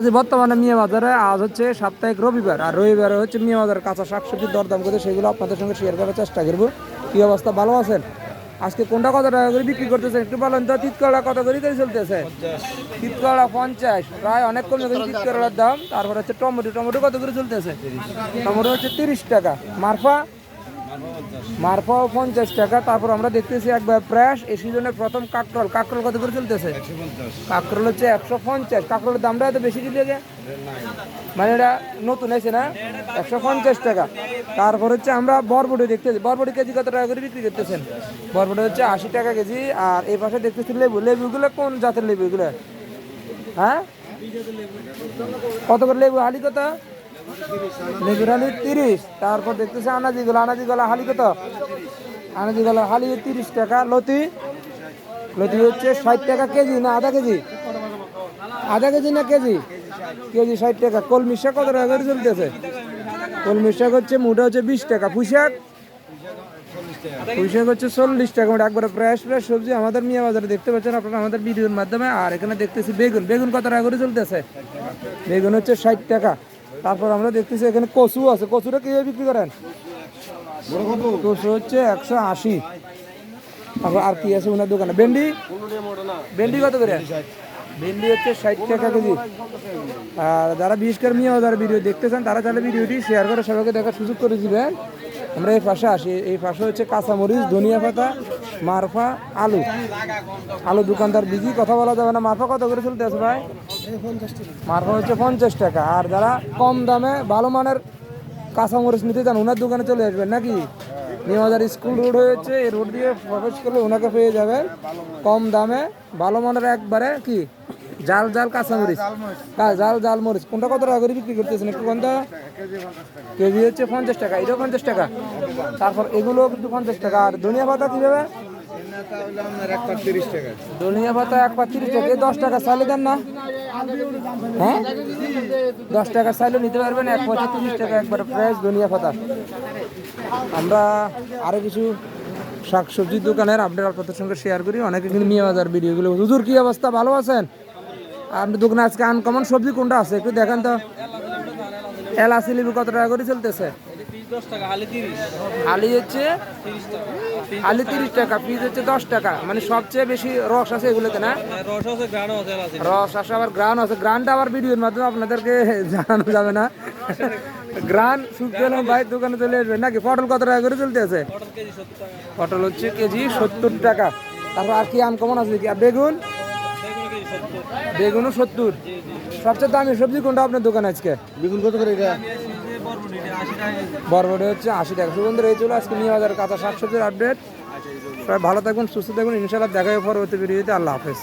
বর্তমানে মিয়া বাজারে আজ হচ্ছে সাপ্তাহিক রবিবার আর রবিবারে হচ্ছে মিয়া বাজার কাঁচা শাকসবজির দরদাম করে সেগুলো আপনাদের সঙ্গে শেয়ার করার চেষ্টা করব। কি অবস্থা? ভালো আছেন? আজকে কোনটা কত টাকা করে বিক্রি করতেছেন? একটু বলেন তো তিতকড়া কত করে করে চলতেছে? তিতকড়া পঞ্চাশ প্রায় অনেক কমে গেছে তিতকড়ার দাম। তারপর হচ্ছে টমেটো টমেটো কত করে চলতেছে? টমেটো হচ্ছে তিরিশ টাকা। মারফা? মারফাও পঞ্চাশ টাকা তারপর আমরা দেখতেছি একবার প্রাস এই সিজনের প্রথম কাকরল। কাকরল কত করে চলতেছে? কাকরল হচ্ছে একশো পঞ্চাশ। কাকরলের দামটা এত বেশি লেগে মানে এটা নতুন এসে না? একশো পঞ্চাশ টাকা। তারপর হচ্ছে আমরা বরবটি দেখতেছি। বরবটি কেজি কত টাকা করে বিক্রি করতেছেন? বরবটি হচ্ছে আশি টাকা কেজি। আর এই পাশে দেখতেছি লেবু। লেবুগুলো কোন জাতের লেবু এগুলো? হ্যাঁ? কত করে লেবু? হালি কত? লেবুর তিরিশ, তারপর দেখতেছি আনাজি আনাজিগুলো হালি কত? আনাজিগুলো হালি তিরিশ টাকা, লতি। লতি হচ্ছে ষাট টাকা কেজি না আধা কেজি? আধা কেজি না কেজি? কেজি ষাট টাকা। কলমি শাক কত টাকা করে চলতেছে? কলমি শাক হচ্ছে মুটা হচ্ছে বিশ টাকা। পুঁইশাক পুঁইশাক হচ্ছে চল্লিশ টাকা। মোটা একবারে ফ্রেশ ফ্রেশ সবজি আমাদের মিয়া বাজারে দেখতে পাচ্ছেন আপনারা আমাদের ভিডিওর মাধ্যমে। আর এখানে দেখতেছি বেগুন। বেগুন কত টাকা করে চলতেছে? বেগুন হচ্ছে ষাট টাকা। তারপর আমরা দেখতেছি এখানে কচু আছে। কচুটা কীভাবে বিক্রি করেন? কচু হচ্ছে একশো আশি। তারপর আর কি আছে ওনার দোকানে? ভেন্ডি? ভেন্ডি কত করে? ভেন্ডি হচ্ছে ষাট টাকা কেজি। আর যারা বিশেষ করে যারা ভিডিও দেখতেছেন তারা তাহলে ভিডিওটি শেয়ার করে সবাইকে দেখার সুযোগ করে দিবেন। আমরা এই পাশে আসি। এই পাশে হচ্ছে কাঁচামরিচ, ধনিয়া পাতা মারফা আলু। আলু দোকানদার বিজি কথা বলা যাবে না। মারফা কত করে চলতে আছে ভাই? মারফা হচ্ছে পঞ্চাশ টাকা। আর যারা কম দামে ভালো মানের কাঁচামরিচ নিতে চান ওনার দোকানে চলে আসবেন নাকি? নিমাজার স্কুল রোড হয়েছে, এই রোড দিয়ে প্রবেশ করলে ওনাকে পেয়ে যাবেন কম দামে ভালো মানের একবারে কি? জাল জাল কাঁচামরিচ হ্যাঁ জাল জাল মরিচ। কোনটা কত টাকা করে বিক্রি করতেছেন একটু কোনটা কেজি হচ্ছে পঞ্চাশ টাকা, এটাও পঞ্চাশ টাকা। তারপর এগুলো কিন্তু পঞ্চাশ টাকা। আর ধনিয়া পাতা কীভাবে? ধনিয়া পাতা এক পা তিরিশ টাকা। দশ টাকা চাইলে দেন না। হ্যাঁ? দশ টাকা চাইলে নিতে পারবেন, এক পয়সা তিরিশ টাকা একবার ফ্রেশ ধনিয়া পাতা আমরা আরও কিছু শাক সবজির দোকানের আপডেট আপনাদের সঙ্গে শেয়ার করি। অনেকে কিন্তু নিয়ে বাজার ভিডিওগুলো হুজুর, কি অবস্থা? ভালো আছেন? আপনি দোকানে আজকে আনকমন সবজি কোনটা আছে? একটু দেখেন তো। এলাচি লেবু কত টাকা করে চলতেছে? আলি হচ্ছে আলি তিরিশ টাকা পিস হচ্ছে দশ টাকা। মানে সবচেয়ে বেশি রস আছে এগুলোতে না? রস আছে আবার গ্রান আছে। গ্রানটা আবার ভিডিওর মাধ্যমে আপনাদেরকে জানানো যাবে না। গ্রান শুকিয়ে ভাই দোকানে চলে আসবে নাকি পটল কত টাকা করে চলতে আছে? পটল হচ্ছে কেজি সত্তর টাকা। তারপর আর কি আনকমন আছে কি আর বেগুন? বেগুনও সত্তর। সবচেয়ে দামি সবজি কোনটা আপনার দোকানে আজকে? বেগুন কত করে এটা? বরবটি হচ্ছে আশি টাকা। সুগন্ধের এই চলে আজকে নিয়ে বাজার কাঁচা শাকসবজির আপডেট সবাই ভালো থাকবেন সুস্থ থাকুন ইনশাল্লাহ দেখা পরবর্তী ভিডিওতে। আল্লাহ হাফেজ।